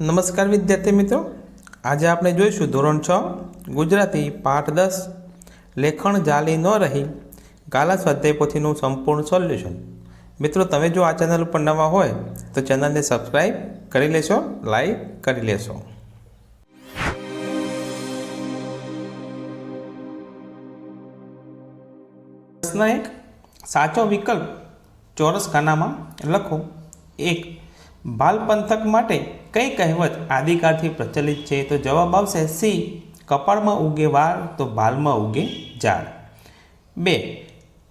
નમસ્કાર વિદ્યાર્થી મિત્રો. આજે આપણે જોઈશું ધોરણ છ, ગુજરાતી પાઠ દસ. લેખણ જાલી ન રહી, ગાલા સ્વાધ્યાય પોથીનું સંપૂર્ણ સોલ્યુશન. મિત્રો, તમે જો આ ચેનલ ઉપર નવા હોય, તો ચેનલને સબસ્ક્રાઈબ કરી લેશો, લાઈક કરી લેશો. પ્રશ્ન એક, સાચો વિકલ્પ ચોરસ ખાનામાં લખો. એક બાલ પંથક માટે કઈ કહેવત આદિકાળથી પ્રચલિત છે તો જવાબ આવશે સી, કપાળમાં ઉગે વાળ તો બાલમાં ઉગે ઝાડ. બે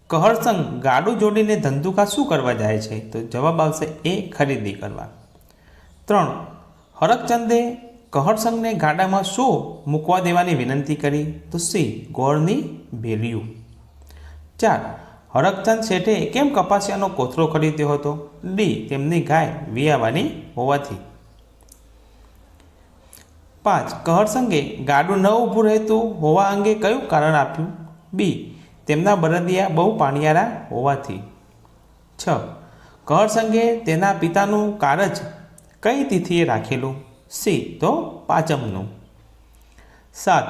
કહરસંગ ગાડું જોડીને ધંધુકા શું કરવા જાય છે? તો જવાબ આવશે એ, ખરીદી કરવા. ત્રણ, હરકચંદે કહરસંગને ગાડામાં શું મૂકવા દેવાની વિનંતી કરી? તો સી, ગોળની ભેલિયું. ચાર, હરકચંદ શેઠે કેમ કપાસિયાનો કોથળો ખરીદ્યો હતો? ડી, તેમની ગાય વિયાવાની હોવાથી. પાંચ. કહરસંગે ગાડું ન ઊભું રહેતું હોવા અંગે કયું કારણ આપ્યું? બી. તેમના બરદિયા બહુ પાણિયારા હોવાથી. છ. કહરસંગે તેના પિતાનું કારજ કઈ તિથિએ રાખેલું? સી. તો પાંચમનું. સાત.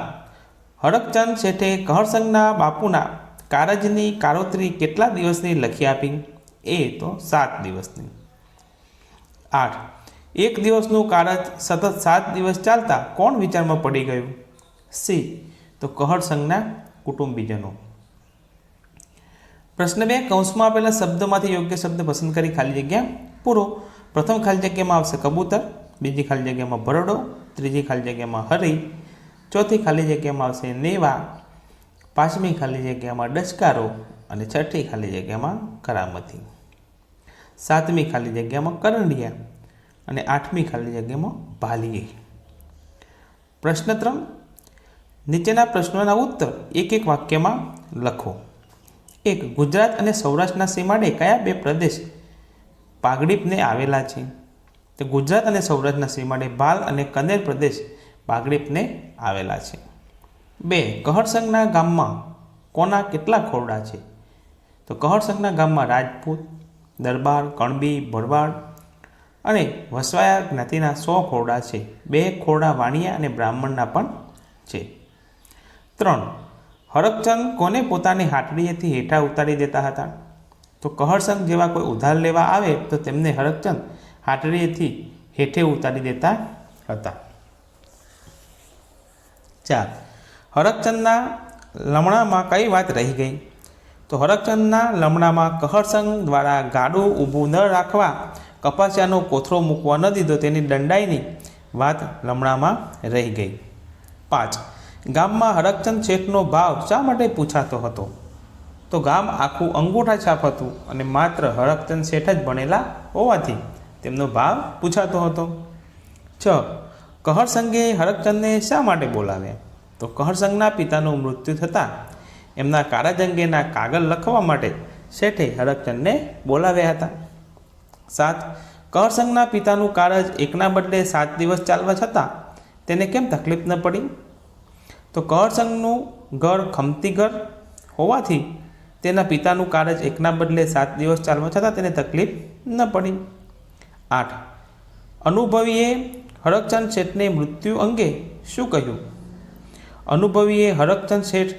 હરકચંદ શેઠે કહરસંગના બાપુના કારજની કારોતરી કેટલા દિવસની લખી આપી? એ તો સાત દિવસની. આઠ. એક દિવસનું કારજ સતત સાત દિવસ ચાલતા કોણ વિચારમાં પડી ગયું? સી. તો કહરસંગના કુટુંબીજનો. પ્રશ્ન બે, કૌંસમાં આપેલા શબ્દોમાંથી યોગ્ય શબ્દ પસંદ કરી ખાલી જગ્યા પૂરો. પ્રથમ ખાલી જગ્યામાં આવશે કબૂતર, બીજી ખાલી જગ્યામાં ભરડો, ત્રીજી ખાલી જગ્યામાં હરી, ચોથી ખાલી જગ્યામાં આવશે નેવા, પાંચમી ખાલી જગ્યામાં ડચકારો અને છઠ્ઠી ખાલી જગ્યામાં કરામતી. સાતમી ખાલી જગ્યામાં કરંડિયા. અને આઠમી ખાલી જગ્યામાં ભાલીએ. પ્રશ્ન ત્રણ. નીચેના પ્રશ્નોના ઉત્તર એક એક વાક્યમાં લખો. એક, ગુજરાત અને સૌરાષ્ટ્રના સીમાડે કયા બે પ્રદેશ પાગડીપને આવેલા છે? તો ગુજરાત અને સૌરાષ્ટ્રના સીમાડે ભાલ અને કનેર પ્રદેશ પાગડીપને આવેલા છે. બે, કહરસંગના ગામમાં કોના કેટલા ખોરડા છે? તો કહરસંગના ગામમાં રાજપૂત, દરબાર, કણબી, ભરવાડ અને વસવાયા જ્ઞાતિના સો ખોરડા છે. બે ખોરડા વાણિયા અને બ્રાહ્મણના પણ છે. ત્રણ, હરકચંદ કોને પોતાની હાટડીએથી હેઠા ઉતારી દેતા હતા? તો કહરસંગ જેવા કોઈ ઉધાર લેવા આવે તો તેમને હરકચંદ હાટડીએથી હેઠે ઉતારી દેતા હતા. ચાર, હરકચંદના લમણામાં કઈ વાત રહી ગઈ? તો હરકચંદના લમણામાં કહરસંગ દ્વારા ગાડું ઊભું ન રાખવા કપાસિયાનો કોથળો મૂકવા ન દીધો તેની દંડાઈની વાત લમણામાં રહી ગઈ. પાંચ, ગામમાં હરકચંદ શેઠનો ભાવ શા માટે પૂછાતો હતો? તો ગામ આખું અંગૂઠા છાપ હતું અને માત્ર હરકચંદ શેઠ જ ભણેલા હોવાથી તેમનો ભાવ પૂછાતો હતો. છ કહરસંગે હરકચંદને શા માટે બોલાવ્યા? તો કહરસંગના પિતાનું મૃત્યુ થતાં એમના કારજ અંગેના કાગળ લખવા માટે શેઠે હરકચંદને બોલાવ્યા હતા. સાત કહરસંગના પિતાનું કારજ એકના બદલે સાત દિવસ ચાલવા છતાં તેને કેમ તકલીફ ન પડી? તો કરસંઘનું ઘર ખમતી ઘર હોવાથી તેના પિતાનું કારજ એકના બદલે સાત દિવસ ચાલવા છતાં તેને તકલીફ ન પડી. આઠ, અનુભવીએ હરકચંદ શેઠને મૃત્યુ અંગે શું કહ્યું? અનુભવીએ હરકચંદ શેઠ,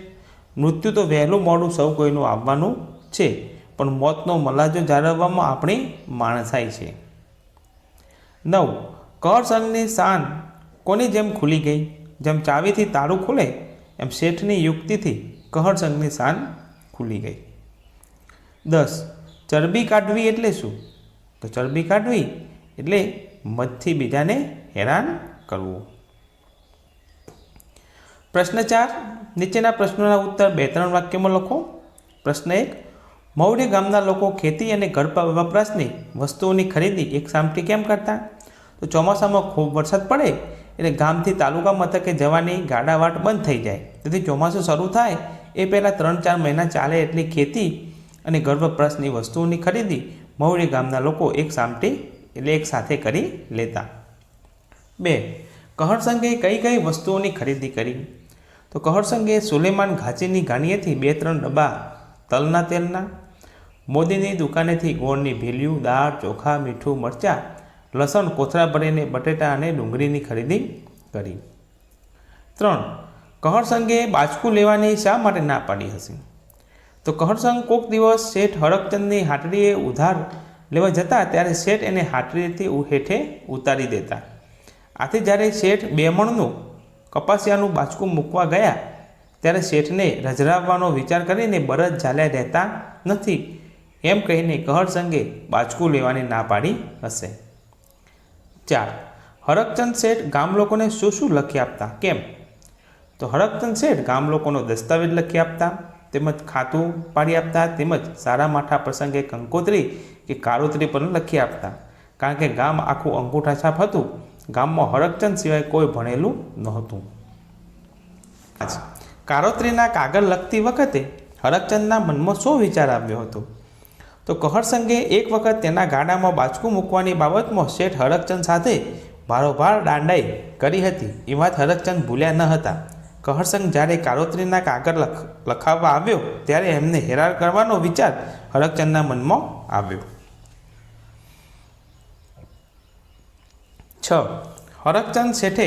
મૃત્યુ તો વહેલું મોડું સૌ કોઈનું આવવાનું છે. પણ મોતનો મલાજો જાળવવામાં આપણી માણસાઈ છે. નવ. કર સંઘની શાન કોની જેમ ખુલી ગઈ? જેમ ચાવીથી તાળું ખુલે, એમ શેઠની યુક્તિથી કહર સંઘની શાન ખુલી ગઈ. દસ. ચરબી કાઢવી એટલે શું? તો ચરબી કાઢવી એટલે મધથી બીજાને હેરાન કરવું. પ્રશ્ન ચાર. નીચેના પ્રશ્નોના ઉત્તર બે ત્રણ વાક્યમાં લખો. પ્રશ્ન એક. મૌર્ય ગામના લોકો ખેતી અને ઘર વપરાશની વસ્તુઓની ખરીદી એક સામટી કેમ કરતા? તો ચોમાસામાં ખૂબ વરસાદ પડે એટલે ગામથી તાલુકા મથકે જવાની ગાડાવાટ બંધ થઈ જાય. તેથી ચોમાસું શરૂ થાય એ પહેલાં ત્રણ ચાર મહિના ચાલે એટલી ખેતી અને ઘર વપરાશની વસ્તુઓની ખરીદી મૌર્ય ગામના લોકો એક સામટી એટલે એક સાથે કરી લેતા. બે કહરસંગે કઈ કઈ વસ્તુઓની ખરીદી કરી? તો કહરસંગે સુલેમાન ઘાંચીની ઘાણીએથી બે ત્રણ ડબ્બા તલના તેલના મોદીની દુકાનેથી ગોળની ભેલિયું દાળ, ચોખા, મીઠું, મરચાં, લસણ, કોથળા ભરીને બટેટા અને ડુંગળીની ખરીદી કરી. ત્રણ કહરસંગે બાજકું લેવાની શા માટે ના પાડી હશે? તો કહરસંગ કોક દિવસ શેઠ હરકચંદની હાટડીએ ઉધાર લેવા જતા ત્યારે શેઠ એને હાટડીથી હેઠે ઉતારી દેતા. આથી જ્યારે શેઠ બેમણનું કપાસિયાનું બાજકું મૂકવા ગયા, ત્યારે શેઠને રજરાવવાનો વિચાર કરીને બરદ ઝાલ્યા રહેતા નથી. એમ કહીને કહરસંગે બાચકું લેવાની ના પાડી હશે. ચાર, હરકચંદ શેઠ ગામ લોકોને શું શું લખી આપતા? કેમ? તો હરકચંદ શેઠ ગામ લોકોનો દસ્તાવેજ લખી આપતા, તેમજ ખાતું પાડી આપતા, તેમજ સારા માઠા પ્રસંગે કંકોત્રી કે કારોત્રી પણ લખી આપતા. કારણ કે ગામ આખું અંગૂઠા છાપ હતું, ગામમાં હરકચંદ સિવાય કોઈ ભણેલું નહોતું. કારોત્રીના કાગળ લખતી વખતે હરકચંદના મનમાં શું વિચાર આવ્યો હતો? તો કહરસંગે એક વખત તેના ગાડામાં બાચકું મૂકવાની બાબતમાં શેઠ હરકચંદ સાથે ભારોભાર દાંડાઈ કરી હતી. એ વાત હરકચંદ ભૂલ્યા ન હતા. કહરસંગ જ્યારે કારોત્રીના કાગળ લખ, લખાવવા આવ્યો, ત્યારે એમને હેરાન કરવાનો વિચાર હરકચંદના મનમાં આવ્યો. છ. હરકચંદ શેઠે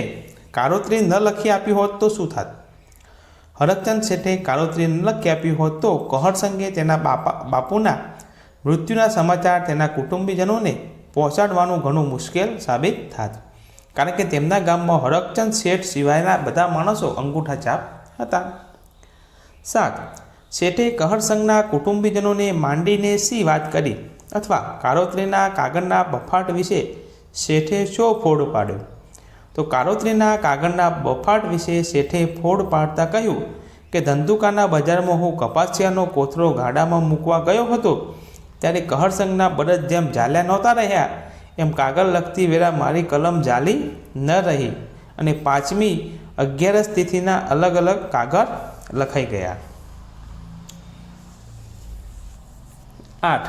કારોત્રી ન લખી આપી હોત તો શું થાત? હરકચંદ શેઠે કારોત્રી ન લખી આપી હોત તો કહરસંગે તેના બાપા, બાપુના મૃત્યુના સમાચાર તેના કુટુંબીજનોને પહોંચાડવાનું ઘણું મુશ્કેલ સાબિત થાત. કારણ કે તેમના ગામમાં હરકચંદ શેઠ સિવાયના બધા માણસો અંગૂઠા છાપ હતા. સાત, શેઠે કહરસંગના કુટુંબીજનોને માંડીને સી વાત કરી? અથવા કારોત્રીના કાગળના બફાટ વિશે શેઠે શો ફોડ પાડ્યો? તો કારોત્રીના કાગળના બફાટ વિશે શેઠે ફોડ પાડતા કહ્યું કે ધંધુકાના બજારમાં હું કપાસિયાનો કોથળો ગાડામાં મૂકવા ગયો હતો ત્યારે કહરસંગના બળદ જેમ ઝાલ્યા નહોતા રહ્યા, એમ કાગળ લખતી વેળા મારી કલમ ઝાલી ન રહી અને પાંચમી અગિયારસ તિથિના અલગ અલગ કાગળ લખાઈ ગયા. આઠ.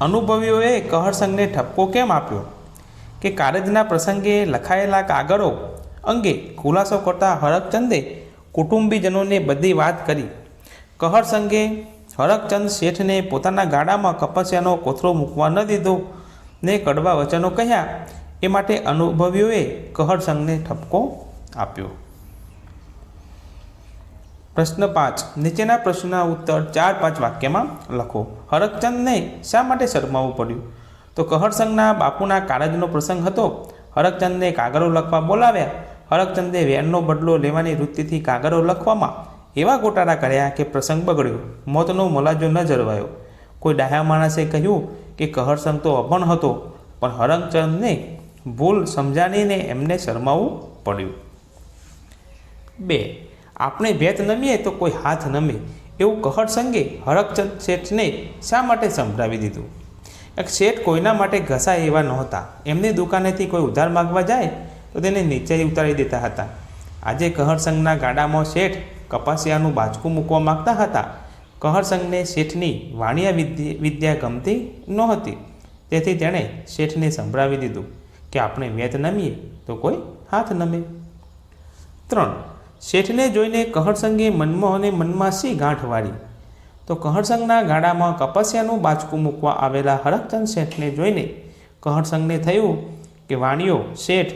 અનુભવીઓએ કહરસંગને ઠપકો કેમ આપ્યો? કે કારજના પ્રસંગે લખાયેલા કાગળો અંગે ખુલાસો કરતા હરકચંદે કુટુંબીજનોને બધી વાત કરી. કહરસંગે હરકચંદ શેઠને પોતાના ગાડામાં કપસ્યાનો કોથળો મૂકવા ન દીધો ને કડવા વચનો કહ્યા. એ માટે અનુભવીઓએ કહરસંગને ઠપકો આપ્યો. પ્રશ્ન પાંચ. નીચેના પ્રશ્નના ઉત્તર ચાર પાંચ વાક્યમાં લખો. હરકચંદને શા માટે શરમાવવું પડ્યું? તો કહરસંગના બાપુના કારજનો પ્રસંગ હતો. હરકચંદને કાગળો લખવા બોલાવ્યા. હરકચંદે વેનનો બદલો લેવાની વૃત્તિથી કાગળો લખવામાં એવા ગોટાળા કર્યા કે પ્રસંગ બગડ્યો, મોતનો મલાજો ન જળવાયો. કોઈ ડાહ્યા માણસે કહ્યું કે કહરસંગ તો અભણ હતો, પણ હરકચંદને ભૂલ સમજાણીને એમને શરમાવવું પડ્યું. બે, આપણે ભેત નમીએ તો કોઈ હાથ નમે, એવું કહરસંગે હરકચંદ શેઠને શા માટે સંભળાવી દીધું? એક શેઠ કોઈના માટે ઘસાય એવા નહોતા. એમની દુકાનેથી કોઈ ઉધાર માગવા જાય, તો તેને નીચે ઉતારી દેતા હતા. આજે કહરસંગના ગાડામાં શેઠ કપાસિયાનું બાજકું મૂકવા માગતા હતા. કહરસંગને શેઠની વાણિયા વિદ્યા ગમતી નહોતી. તેથી તેણે શેઠને સંભળાવી દીધું કે આપણે વેત નમીએ તો કોઈ હાથ નમે. ત્રણ. શેઠને જોઈને કહરસંગે મનમોહને મનમાં સી ગાંઠ વાળી? તો કહરસંગના ગાડામાં કપાસિયાનું બાચકું મૂકવા આવેલા હરકચંદ શેઠને જોઈને કહરસંગને થયું કે વાણિયો શેઠ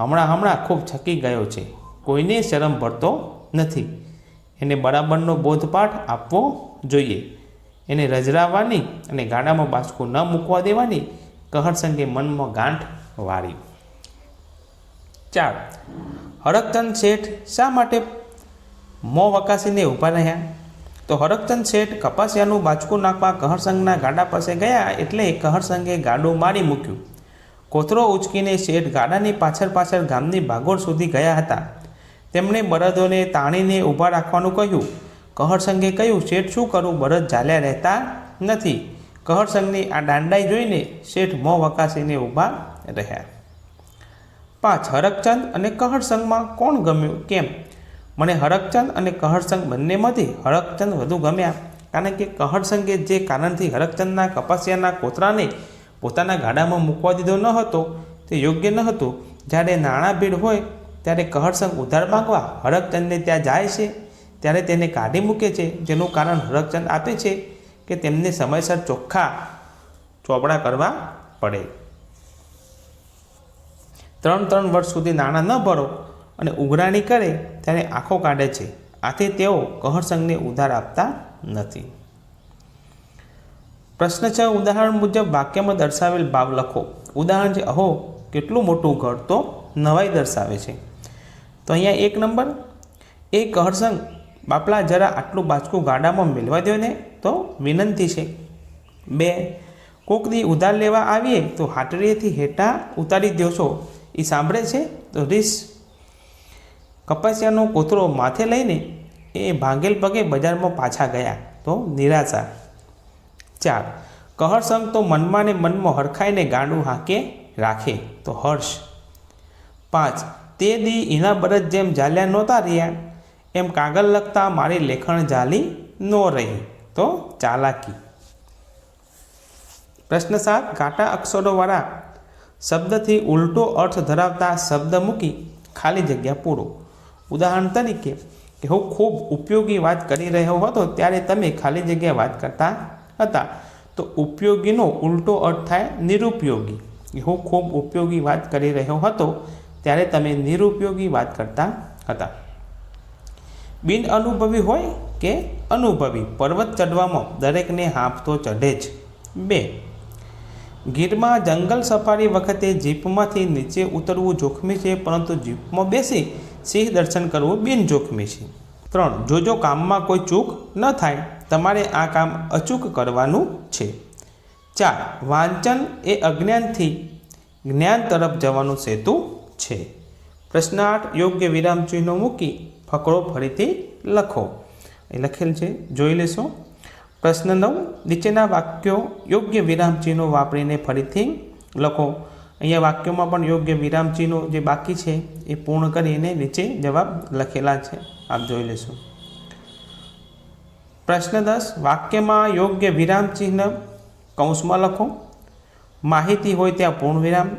હમણાં હમણાં ખૂબ છકી ગયો છે. કોઈને શરમ ભરતો નથી. એને બરાબરનો બોધપાઠ આપવો જોઈએ. એને રજરાવવાની અને ગાડામાં બાસકું ન મૂકવા દેવાની કહરસંગે મનમાં ગાંઠ વાળી. ચાર. હરકચંદ શેઠ શા માટે મોં વકાસીને ઊભા રહ્યા? તો હરકચંદ શેઠ કપાસિયાનું બાચકું નાખવા કહરસંગના ગાડા પાસે ગયા એટલે કહરસંગે ગાડું મારી મૂક્યું. કોથરો ઉચકીને શેઠ ગાડાની પાછળ પાછળ ગામની ભાગોળ સુધી ગયા હતા. તેમણે બળદોને તાણીને ઊભા રાખવાનું કહ્યું. કહરસંગે કહ્યું, શેઠ, શું કરું? બળદ ચાલ્યા રહેતા નથી. કહરસંગની આ દાંડાઈ જોઈને શેઠ મોં વકાસીને ઊભા રહ્યા. પાંચ હરકચંદ અને કહરસંગમાં કોણ ગમ્યું? કેમ? મને હરકચંદ અને કહરસંગ બંનેમાંથી હરકચંદ વધુ ગમ્યા. કારણ કે કહરસંગે જે કારણથી હરકચંદના કપાસિયાના કોતરાને પોતાના ગાડામાં મૂકવા દીધો ન હતો, તે યોગ્ય ન હતું. જ્યારે નાણાં ભીડ હોય ત્યારે કહરસંગ ઉધાર માંગવા હરકચંદને ત્યાં જાય છે. ત્યારે તેને કાઢી મૂકે છે. જેનું કારણ હરકચંદ આપે છે કે તેમને સમયસર ચોખ્ખા ચોપડા કરવા પડે. ત્રણ ત્રણ વર્ષ સુધી નાણાં ન ભરો અને ઉઘરાણી કરે ત્યારે આંખો કાઢે છે. આથી તેઓ કહરસંગને ઉધાર આપતા નથી. પ્રશ્ન છ ઉદાહરણ મુજબ વાક્યમાં દર્શાવેલ ભાવ લખો. ઉદાહરણ છે, અહો, કેટલું મોટું ઘર તો નવાઈ દર્શાવે છે. તો અહીંયા એક નંબર એ કહરસંગ બાપલા જરા આટલું બાચકું ગાડામાં મેળવા દો ને તો વિનંતી છે. બે કોક દી ઉધાર લેવા આવીએ તો હાટરીએથી હેઠા ઉતારી દેશો એ સાંભળે છે? તો રીસ. કપાસિયાનો કોથરો માથે લઈને એ ભાંગેલ પગે બજારમાં પાછા ગયા. તો નિરાશા. ચાર કહરસંગ તો મનમાં ને મનમાં હરખાઈને ગાંડું હાંકે રાખે. તો હર્ષ. પાંચ તે દી એના બરજ જેમ જાલ્યા નહોતા રહ્યા, એમ કાગળ લખતા મારી લેખણ જાલી ન રહી. તો ચાલાકી. પ્રશ્ન સાત, ઘાટા અક્ષરોવાળા શબ્દથી ઉલટો અર્થ ધરાવતા શબ્દ મૂકી ખાલી જગ્યા પૂરો. ઉદાહરણ તરીકે કે હું ખૂબ ઉપયોગી વાત કરી રહ્યો હતો ત્યારે તમે ખાલી જગ્યા વાત કરતા હતા. તો ઉપયોગીનો ઉલટો અર્થ થાય નિરુપયોગી. કે હું ખૂબ ઉપયોગી વાત કરી રહ્યો હતો ત્યારે તમે નિરુપયોગી વાત કરતા હતા. બિન અનુભવી હોય કે અનુભવી, પર્વત ચડવામાં દરેકને હાંફ તો ચઢે જ. બે, ગીરમાં જંગલ સફારી વખતે જીપમાંથી નીચે ઉતરવું જોખમી છે, પરંતુ જીપમાં બેસી સિંહ દર્શન કરવું બિન જોખમી છે. ત્રણ જો જો કામમાં કોઈ ચૂક ન થાય, તમારે આ કામ અચૂક કરવાનું છે. ચાર, વાંચન એ અજ્ઞાનથી જ્ઞાન તરફ જવાનું સેતુ છે. પ્રશ્ન આઠ યોગ્ય વિરામ ચિહ્નો મૂકી ફકરો ફરીથી લખો. એ લખેલ છે, જોઈ લેશો. પ્રશ્ન નવ, નીચેના વાક્યો યોગ્ય વિરામ ચિહ્નો વાપરીને ફરીથી લખો. અહીંયા વાક્યોમાં પણ યોગ્ય વિરામ ચિહ્નો જે બાકી છે એ પૂર્ણ કરીને નીચે જવાબ લખેલા છે. આપ જોઈ લેશો. પ્રશ્ન દસ, વાક્યમાં યોગ્ય વિરામ ચિહ્ન કૌંસમાં લખો. માહિતી હોય ત્યાં પૂર્ણ વિરામ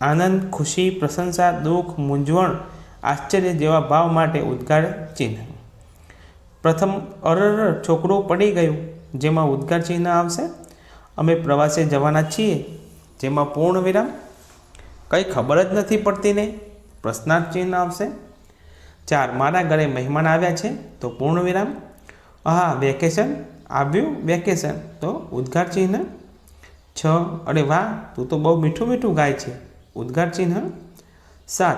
આનંદ, ખુશી, પ્રશંસા, દુઃખ, મૂંઝવણ, આશ્ચર્ય જેવા ભાવ માટે ઉદ્ગાર ચિહ્ન. પ્રથમ અરર છોકરો પડી ગયું, જેમાં ઉદ્ગાર ચિહ્ન આવશે. અમે પ્રવાસે જવાના છીએ, જેમાં પૂર્ણ વિરામ. કંઈ ખબર જ નથી પડતી ને, પ્રશ્નાર્થ ચિહ્ન આવશે. ચાર, મારા ઘરે મહેમાન આવ્યા છે, તો પૂર્ણ વિરામ. હા વેકેશન? આવ્યું વેકેશન, તો ઉદ્ગાર ચિહ્ન. છ, અરે વાહ, તું તો બહુ મીઠું મીઠું ગાય છે. ઉદ્ગાર ચિહ્ન સાત.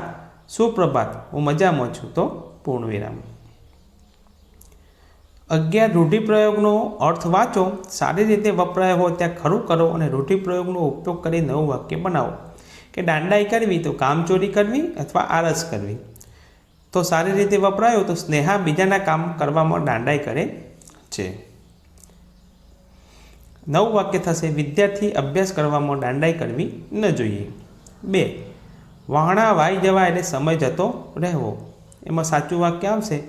સુપ્રભાત. હું મજામાં છું તો પૂર્ણ વિરામ અગિયાર. રૂઢિપ્રયોગનો અર્થ વાંચો. સારી રીતે વપરાયો હોય ત્યાં ખરું કરો અને રૂઢિપ્રયોગનો ઉપયોગ કરી નવું વાક્ય બનાવો. કે દાંડાઈ કરવી તો કામચોરી કરવી અથવા આળસ કરવી. તો સારી રીતે વપરાયો તો સ્નેહા બીજાના કામ કરવામાં દાંડાઈ કરે છે. નવું વાક્ય થશે. વિદ્યાર્થી અભ્યાસ કરવામાં દાંડાઈ કરવી ન જોઈએ. બે. વહાણા વાઈ જવા એટલે સમય જતો રહેવો. એમાં સાચું વાક્ય આવશે.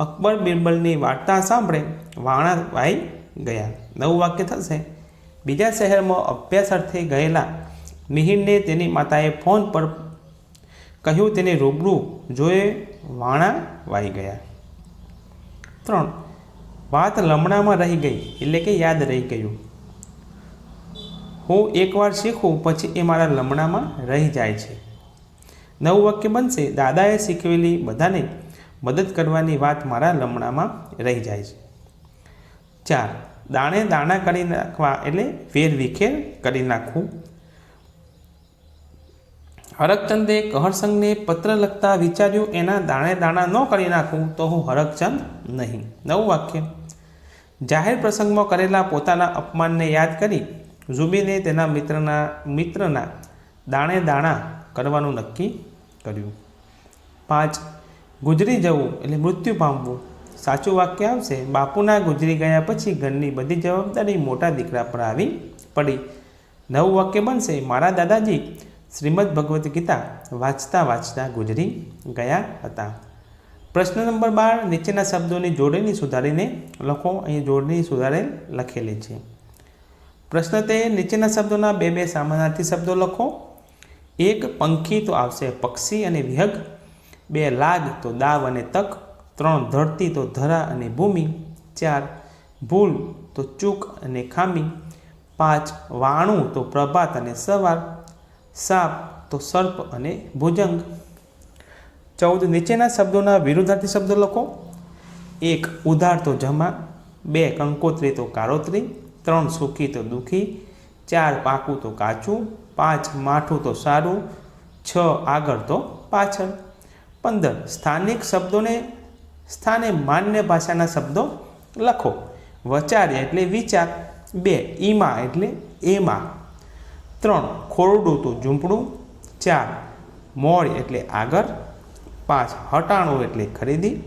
અકબર બિરબલની વાર્તા સાંભળે વાણા વાઈ ગયા. નવું વાક્ય થશે. બીજા શહેરમાં અભ્યાસ અર્થે ગયેલા મિહિરને તેની માતાએ ફોન પર કહ્યું તેને રૂબરૂ જોએ વાણા વાઈ ગયા. ત્રણ. વાત લમણામાં રહી ગઈ એટલે કે યાદ રહી ગયું. હું એકવાર શીખું પછી એ મારા લમણામાં રહી જાય છે. નવું વાક્ય બનશે, દાદાએ શીખવેલી બધાને મદદ કરવાની વાત મારા લમણામાં રહી જાય છે. ચાર, દાણે દાણા કરી નાખવા એટલે વેર વિખેર કરી નાખવું. હરકચંદે કહરસંગને પત્ર લખતા વિચાર્યું, એના દાણે દાણા ન કરી નાખું તો હું હરકચંદ નહીં. નવું વાક્ય. જાહેર પ્રસંગમાં કરેલા પોતાના અપમાનને યાદ કરી ઝુબીને તેના મિત્રના મિત્રના દાણે દાણા કરવાનું નક્કી કર્યું. પાંચ, ગુજરી જવું એટલે મૃત્યુ પામવું. સાચું વાક્ય આવશે, બાપુના ગુજરી ગયા પછી ઘરની બધી જવાબદારી મોટા દીકરા પર આવી પડી. નવું વાક્ય બનશે, મારા દાદાજી શ્રીમદ ભગવદ્ ગીતા વાંચતા વાંચતા ગુજરી ગયા હતા. પ્રશ્ન નંબર બાર, નીચેના શબ્દોની જોડણી સુધારીને લખો. અહીં જોડણી સુધારેલ લખેલી છે. પ્રશ્ન તે નીચેના શબ્દોના બે બે સામાનાર્થી શબ્દો લખો. એક, પંખી તો આવશે પક્ષી અને વિહગ. બે, લાગ તો દાવ અને તક. ત્રણ, ધરતી તો ધરા અને ભૂમિ. ચાર, ભૂલ તો ચૂક અને ખામી. પાંચ, વાણું તો પ્રભાત અને સવાર. સાપ તો સર્પ અને ભુજંગ. ચૌદ, નીચેના શબ્દોના વિરુદ્ધાર્થી શબ્દો લખો. એક, ઉધાર તો જમા. બે, કંકોત્રી તો કાળોતરી ત્રણ સુખી તો દુઃખી, ચાર પાકું તો કાચું, પાંચ માઠું તો સારું, છ આગળ તો પાછળ. પંદર, સ્થાનિક શબ્દોને, સ્થાને માન્ય ભાષાના શબ્દો લખો. વચાર્ય એટલે વિચાર. બે, ઈમા એટલે એમાં. ત્રણ, ખોરડું તો ઝૂંપડું. ચાર મોડ એટલે આગળ. પાંચ, હટાણું એટલે ખરીદી.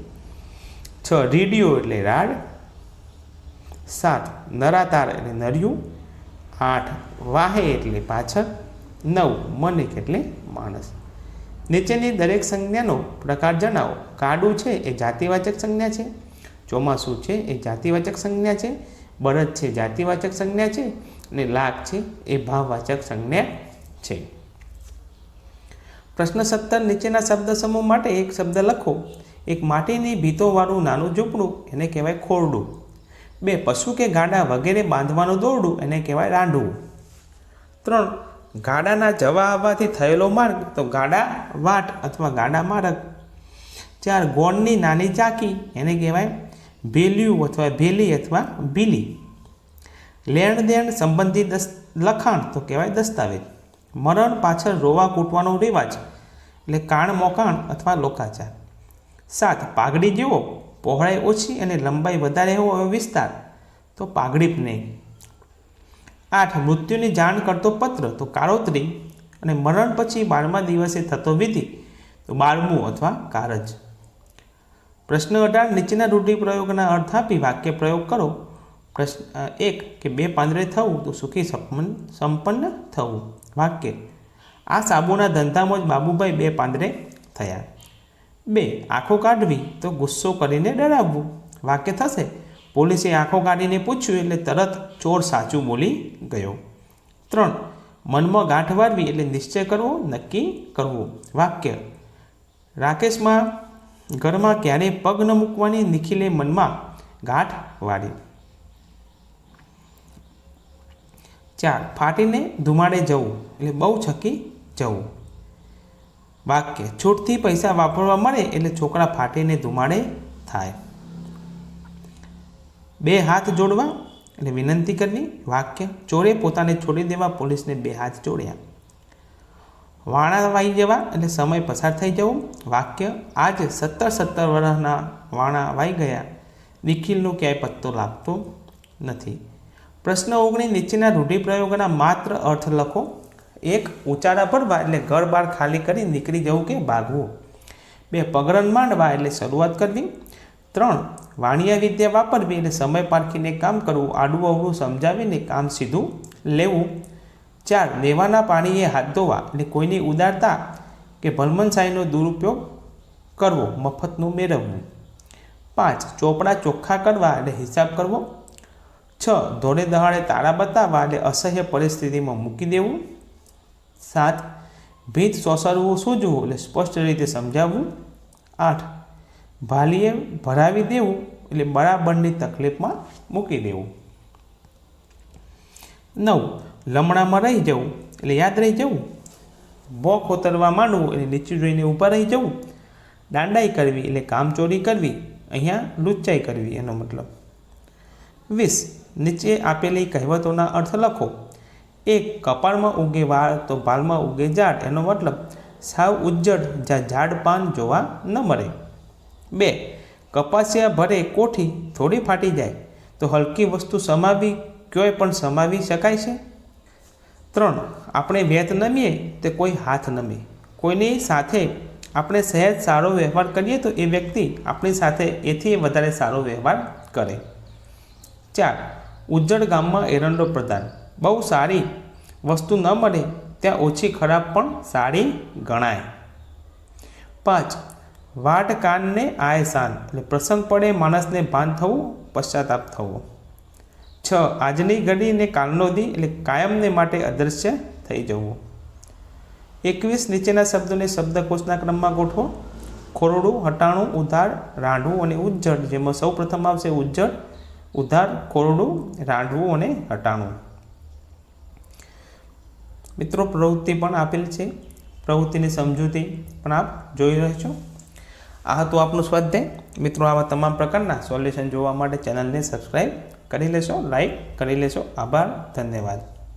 છ, રીડિયો એટલે રાડ. સાત નરાતાર એટલે નર્યું, આઠ વાહે એટલે પાછળ, નવ મનિક એટલે માણસ. નીચેની દરેક સંજ્ઞાનો પ્રકાર જણાવો. કાડું છે એ જાતિવાચક સંજ્ઞા છે, ચોમાસું છે એ જાતિવાચક સંજ્ઞા છે, બળદ છે જાતિવાચક સંજ્ઞા છે અને લાખ છે એ ભાવવાચક સંજ્ઞા છે. પ્રશ્ન સત્તર, નીચેના શબ્દ સમૂહ માટે એક શબ્દ લખો. એક માટીની ભીતોવાળું નાનું ઝૂંપડું, એને કહેવાય ખોરડું. બે પશુ કે ગાડા વગેરે બાંધવાનું દોરડું એને કહેવાય રાંડવું. ત્રણ, ગાડાના જવા આવવાથી થયેલો માર્ગ, તો ગાડા વાટ અથવા ગાડા માર્ગ. ચાર ગોળની નાની ચાકી, એને કહેવાય ભેલ્યું અથવા ભેલી અથવા ભીલી. લેણ દેણ સંબંધી દસ, લખાણ, તો કહેવાય દસ્તાવેજ. મરણ પાછળ રોવા કૂટવાનો રિવાજ, એટલે કાણ, મોકાણ અથવા લોકાચાર. સાત, પાઘડી જેવો પહોળાઈ ઓછી અને લંબાઈ વધારે એવો વિસ્તાર, તો પાઘડી નહીં. આઠ, મૃત્યુની જાણ કરતો પત્ર, તો કાળોતરી અને મરણ પછી બારમા દિવસે થતો વિધિ, તો બારમું અથવા કારજ. પ્રશ્ન અઢાર, નીચેના રૂઢિપ્રયોગના અર્થ આપી વાક્ય પ્રયોગ કરો. પ્રશ્ન એક કે બે પાંદડે થવું, તો સુખી સંપન્ન સંપન્ન થવું. વાક્ય, આ સાબુના ધંધામાં જ બાબુભાઈ બે પાંદડે થયા. બે, આંખો કાઢવી તો ગુસ્સો કરીને ડરાવવું. વાક્ય થશે. પોલીસે આંખો કાઢીને પૂછ્યું એટલે તરત ચોર સાચું બોલી ગયો. ત્રણ, મનમાં ગાંઠ વાળવી એટલે નિશ્ચય કરવો, નક્કી કરવું. વાક્ય. રાકેશમાં ઘરમાં ક્યારેય પગ ન મૂકવાની નિખિલે મનમાં ગાંઠ વાળી ચાર, ફાટીને ધુમાડે જવું એટલે બહુ છકી જવું. વાક્ય, છૂટથી પૈસા વાપરવા મળે એટલે છોકરા ફાટીને ધુમાડે થાય. બે હાથ જોડવા એટલે વિનંતી કરવી, વાક્ય, ચોરે પોતાને છોડી દેવા પોલીસને બે હાથ જોડ્યા. વાણા વાઈ જવા એટલે સમય પસાર થઈ જવું. વાક્ય, આજ સત્તર સત્તર વર્ષના વાણા વાઈ ગયા. નિખિલનો ક્યાંય પત્તો લાગતો નથી. પ્રશ્ન ઓગણી નીચેના રૂઢિપ્રયોગોના માત્ર અર્થ લખો. એક ઉચારા ભરવા એટલે ઘર બાર ખાલી કરી નીકળી જવું કે ભાગવું? બે પગરન માંડવા, એટલે શરૂઆત કરવી. ત્રણ, વાણિયા વિદ્યા વાપરવી, એટલે સમય પારખીને કામ કરવું, આડું અવળું સમજાવીને કામ સીધું લેવું. ચાર, લેવાના પાણીએ હાથ ધોવા, એટલે કોઈની ઉદારતા કે ભલમનશાહીનો દુરુપયોગ કરવો, મફતનું મેળવવું. પાંચ, ચોપડા ચોખ્ખા કરવા, એટલે હિસાબ કરવો. છ, ધોળે દહાડે તારા બતાવવા, એટલે અસહ્ય પરિસ્થિતિમાં મૂકી દેવું. સાત. ભીત સોસરવું સૂઝવું એટલે સ્પષ્ટ રીતે સમજાવવું. આઠ. ભાલીએ ભરાવી દેવું એટલે બરાબરની તકલીફમાં મૂકી દેવું. નવ. લમણામાં રહી જવું એટલે યાદ રહી જવું. ભોગ ખોતરવા માંડવું એટલે નીચું જોઈને ઊભા રહી જવું. દાંડાઈ કરવી એટલે કામચોરી કરવી. અહીંયા લુચ્ચાઈ કરવી એનો મતલબ. વીસ. નીચે આપેલી કહેવતોના અર્થ લખો. એક કપાળમાં ઉગે વાળ તો ભાલમાં ઉગે ઝાડ એનો મતલબ સાવ ઉજ્જડ જ્યાં ઝાડ પાન જોવા ન મળે. બે, કપાસિયા ભરે કોઠી થોડી ફાટી જાય. તો હલકી વસ્તુ સમાવી ક્યોય પણ સમાવી શકાય છે? ત્રણ, આપણે વેત નમીએ તે કોઈ હાથ નમે. કોઈની સાથે આપણે સહેજ સારો વ્યવહાર કરીએ તો એ વ્યક્તિ આપણી સાથે એથી વધારે સારો વ્યવહાર કરે. ચાર, ઉજ્જડ ગામમાં એરંડો પ્રધાન બહુ સારી વસ્તુ ન મળે ત્યાં ઓછી ખરાબ પણ સારી ગણાય. પાંચ વાટ કાનને આય શાન એટલે પ્રસંગ પડે માણસને ભાન થવું, પશ્ચાતાપ થવો. છ, આજની ઘડી ને કાલનો દી, એટલે કાયમને માટે અદૃશ્ય થઈ જવું. એકવીસ, નીચેના શબ્દોને શબ્દકોશના ક્રમમાં ગોઠવો. ખોરડું, હટાણું, ઉધાર રાંઢવું અને ઉજ્જડ, જેમાં સૌ પ્રથમ આવશે ઉજ્જડ, ઉધાર, ખોરડું રાંધવું અને હટાણું. મિત્રો, પ્રવૃત્તિ પણ આપેલ છે. પ્રવૃત્તિની સમજૂતી પણ આપ જોઈ રહ્યા છો. આ હતું આપનું સ્વાધ્યાય. મિત્રો, આવા તમામ પ્રકારના સોલ્યુશન જોવા માટે ચેનલને સબસ્ક્રાઈબ કરી લેશો લાઈક કરી લેશો. આભાર, ધન્યવાદ.